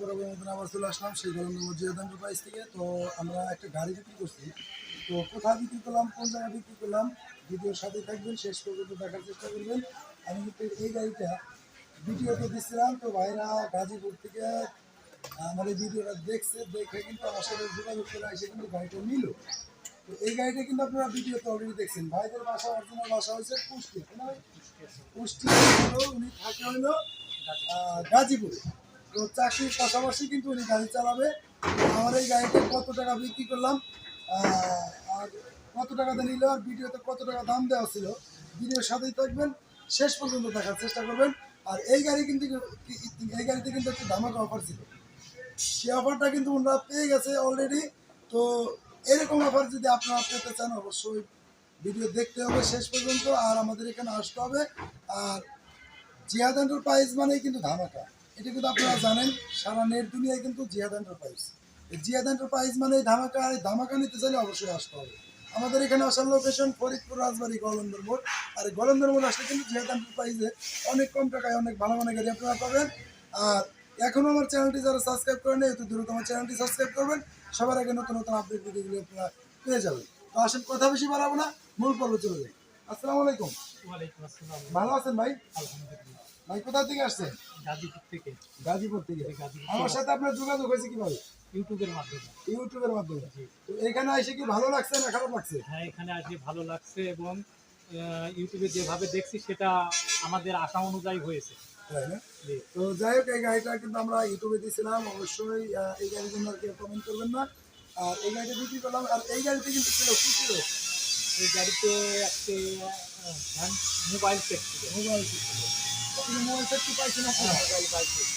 বরাবর মতন আবার চলে আসলাম, সেই গরমের মসজিদ এন্টারপ্রাইজ থেকে। তো আমরা একটা গাড়ি বিক্রি করছি। তো কোথায় বিক্রি করলাম, কোন জায়গায় বিক্রি করলাম, ভিডিওর সাথে থাকবেন, শেষ পর্যন্ত দেখার চেষ্টা করবেন। আমি কিন্তু এই গাড়িটা ভিডিওতে দিচ্ছিলাম তো ভাইরা গাজীপুর থেকে আমার এই ভিডিওটা দেখছে, দেখে কিন্তু আমার সাথে যোগাযোগ করে এসে কিন্তু গাড়িটা নিল। তো এই গাড়িটা কিন্তু আপনারা ভিডিওতে অলরেডি দেখছেন। ভাইদের বাসা, অরিজিনাল বাসা হয়েছে কুষ্টি কেন ভাই? হলো, উনি থাকে হলো গাজীপুরে। তো চাকরির পাশাপাশি কিন্তু উনি গাড়ি চালাবে। আমার এই গাড়িটা কত টাকা বিক্রি করলাম আর কত টাকাতে নিল, আর ভিডিওতে কত টাকা দাম দেওয়া ছিল, ভিডিওর সাথেই থাকবেন, শেষ পর্যন্ত দেখার চেষ্টা করবেন। আর এই গাড়ি কিন্তু এই গাড়িতে কিন্তু একটু ধামাকা অফার ছিল। সে অফারটা কিন্তু ওনারা পেয়ে গেছে অলরেডি তো এরকম অফার যদি আপনারা পেতে চান, অবশ্যই ভিডিও দেখতে হবে শেষ পর্যন্ত, আর আমাদের এখানে আসতে হবে। আর জিহাদ এন্টারপ্রাইজ মানেই কিন্তু ধামাকা। এটা কিন্তু আপনারা জানেন সারা নেট দুনিয়ায় কিন্তু জিহাদ এন্টারপ্রাইজ জিহাদ এন্টারপ্রাইজ মানে ধামাকা ধামাকা নিতে চাইলে অবশ্যই আসতে হবে। আমাদের এখানে আসার লোকেশন ফরিদপুর রাজবাড়ি গলন্দর মোড়। আর এই গলন্দর মোড় আসলে কিন্তু জিহাদ এন্টারপ্রাইজে অনেক কম টাকায় অনেক ভালো মানে গাড়ি আপনারা পাবেন। আর এখনও আমার চ্যানেলটি যারা সাবস্ক্রাইব করেন একটু দ্রুত আমার চ্যানেলটি সাবস্ক্রাইব করবেন। সবার আগে নতুন নতুন আপডেট ভিডিওগুলো আপনারা পেয়ে যাবেন। তো আসেন কথা বেশি বাড়াবো না মূল পর্বে চলে যাই। আসসালামু আলাইকুম। ভালো আছেন ভাই? আলহামদুলিল্লাহ। ভাই কোথা থেকে আসছেন গাজীপুর থেকে। গাজীপুর থেকে। আমার সাথে আপনার যোগাযোগ হয়েছে কীভাবে? ইউটিউবের মাধ্যমে। ইউটিউবের মাধ্যমে। তো এখানে এসে কি ভালো লাগছে না খারাপ লাগছে? হ্যাঁ এখানে আসলে ভালো লাগছে এবং ইউটিউবে যেভাবে দেখছি সেটা আমাদের আশা অনুযায়ী হয়েছে। তাই না? তো যাই হোক এই গাড়িটা কিন্তু আমরা ইউটিউবে দিয়েছিলাম। অবশ্যই এই গাড়ির জন্য আর কি কমেন্ট করবেন না। আর এই গাড়িটা বিক্রি করলাম। আর এই গাড়িতে কিন্তু ছিল কি ছিল? এই গাড়িতে একটা মোবাইল সেট ছিল। মোবাইল সেট ছিল। আপনি মোবাইল সেট কি পাইছেন হ্যাঁ,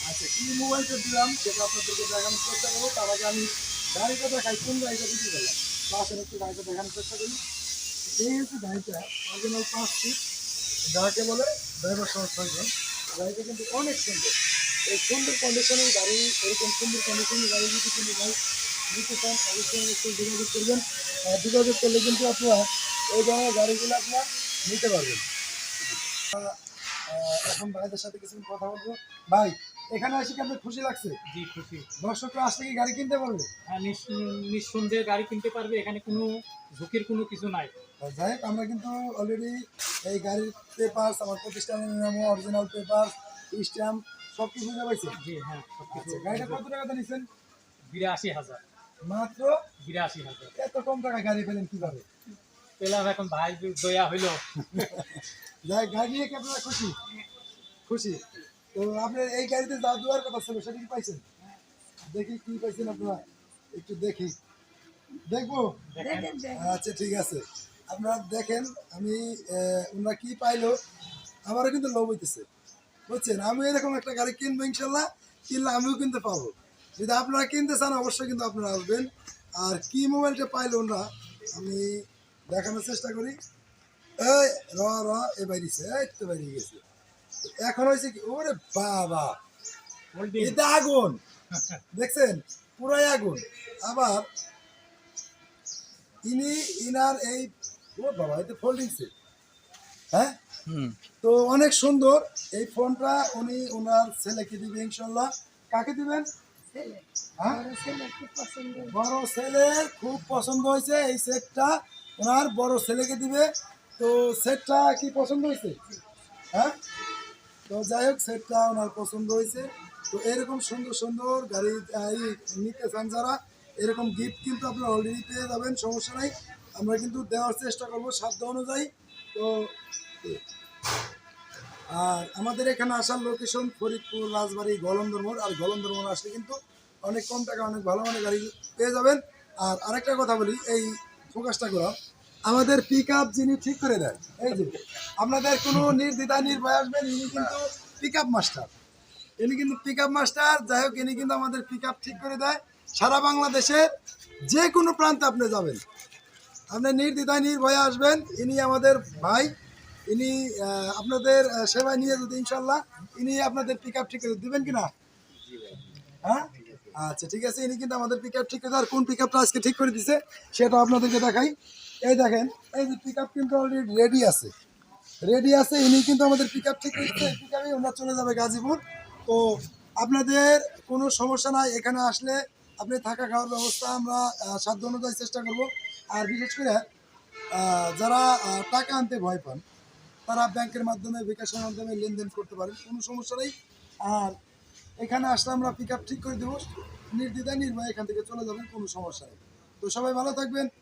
আচ্ছা কি মোবাইল সেট দিলাম? সেটা আপনাদেরকে দেখানোর চেষ্টা করব তার আগে আমি গাড়িটা দেখাই কোন গাড়িটা করলাম তো আসেন একটু গাড়িটা দেখানোর চেষ্টা করি। এই হচ্ছে গাড়িটা অরিজিনাল পাঁচ সিট যাকে বলে ড্রাইভার সহ ছয়জন। গাড়িটা কিন্তু অনেক সুন্দর। এই সুন্দর কন্ডিশনের গাড়ি এরকম সুন্দর কন্ডিশনের গাড়ি যদি কিন্তু ভাই নিতে চান অবশ্যই অবশ্যই যোগাযোগ করবেন। আর যোগাযোগ করলে কিন্তু আপনারা এই ধরনের গাড়িগুলো আপনারা নিতে পারবেন। এখন ভাইদের সাথে কিছু কথা বলব। ভাই এখানে এসে কি খুশি লাগছে? জি খুশি। দর্শকরা আসলে কি গাড়ি কিনতে পারবে? হ্যাঁ নিঃস- নিঃসন্দেহে গাড়ি কিনতে পারবে এখানে কোনো ঝুঁকির কোনো কিছু নাই। যাই হোক আমরা কিন্তু অলরেডি এই গাড়ির পেপার আমার প্রতিষ্ঠানের নাম অরিজিনাল পেপার স্ট্যাম্প সব কিছু পাইছে। জি হ্যাঁ সব কিছু আচ্ছা গাড়িটা কত টাকাতে নিচ্ছেন বিরাশি হাজার। মাত্র? বিরাশি হাজার। এত কম টাকা গাড়ি পেলেন কীভাবে? পেলাম এখন ভাই দয়া হইল। যাই গাড়ি নিয়ে আপনারা খুশি? খুশি? তো আপনার এই গাড়িতে যা দেওয়ার কথা ছিল সেটা কি পাইছেন? দেখি কি পাইছেন আপনারা? একটু দেখি। দেখব? আচ্ছা ঠিক আছে। আপনারা দেখেন আমি ওনারা কি পাইলো আমারও কিন্তু লোভ হইতেছে। বুঝছেন? আমি এরকম একটা গাড়ি কিনবো ইনশাল্লাহ। কিনলে আমিও কিনতে পারব যদি আপনারা কিনতে চান অবশ্যই কিন্তু আপনারা আসবেন। আর কি মোবাইলটা পাইলো ওনারা আমি দেখানোর চেষ্টা করি। এই র র এ বাইরিছে এই তো বাইরে গেছে। এখন হয়েছে কি ওরে বাবা এটা আগুন দেখছেন? পুরাই আগুন। আবার ইনি ইনার এই ও বাবা এটা ফোল্ডিং সেট হ্যাঁ? তো অনেক সুন্দর এই ফোনটা উনি ওনার ছেলেকে দিবে ইনশাল্লাহ। কাকে দিবেন? হ্যাঁ? বড় ছেলের খুব পছন্দ হয়েছে এই সেটটা। ওনার বড় ছেলেকে দিবে। তো সেটটা কি পছন্দ হয়েছে? হ্যাঁ? তো যাই হোক, সেটটা ওনার পছন্দ হয়েছে। তো এরকম সুন্দর সুন্দর গাড়ি নিতে চান যারা, এরকম গিফট কিন্তু আপনারা অলরেডি পেয়ে যাবেন, সমস্যা নাই। আমরা কিন্তু দেওয়ার চেষ্টা করব সাধ্য অনুযায়ী। তো আর আমাদের এখানে আসার লোকেশন ফরিদপুর, রাজবাড়ি, গলন্দর মোড়। আর গলন্দর মোড় আসলে কিন্তু অনেক কম টাকা, অনেক ভালো মানের গাড়ি পেয়ে যাবেন। আর আরেকটা কথা বলি, এই ফোকাসটা করা আমাদের পিক আপ যিনি ঠিক করে দেন এই যে, আপনাদের কোনো নির্দ্বিধা, নির্ভয় আসবেন, ইনি কিন্তু পিক আপ মাস্টার ইনি কিন্তু পিক আপ মাস্টার যাই হোক, ইনি কিন্তু আমাদের পিক আপ ঠিক করে দেয়। সারা বাংলাদেশের যে কোনো প্রান্তে আপনি যাবেন। আপনি নির্দ্বিধায়, নির্ভয়ে আসবেন। ইনি আমাদের ভাই, ইনি আপনাদের সেবায় নিয়ে যদি ইনশাল্লাহ ইনি আপনাদের পিক আপ ঠিক করে দেবেন কিনা? হ্যাঁ? আচ্ছা ঠিক আছে। ইনি কিন্তু আমাদের পিক আপ ঠিক করে আর কোন পিক আপটা আজকে ঠিক করে দিছে সেটা আপনাদেরকে দেখাই। এই দেখেন, এই যে পিক কিন্তু অলরেডি রেডি আছে। রেডি আছে, ইনি কিন্তু আমাদের পিক আপ ঠিক পিক আপে ওনার চলে যাবে গাজীপুর। তো আপনাদের কোনো সমস্যা নাই, এখানে আসলে আপনি থাকা খাওয়ার ব্যবস্থা আমরা সাধ্য অনুযায়ী চেষ্টা করব। আর বিশেষ করে যারা টাকা আনতে ভয় পান, তারা ব্যাংকের মাধ্যমে, বিকাশের মাধ্যমে লেনদেন করতে পারেন, কোনো সমস্যা নেই। আর এখানে আসলে আমরা পিক ঠিক করে দেবো, নির্দ্বিধায় নির্ভয় এখান থেকে চলে যাবেন, কোনো সমস্যা নেই। তো সবাই ভালো থাকবেন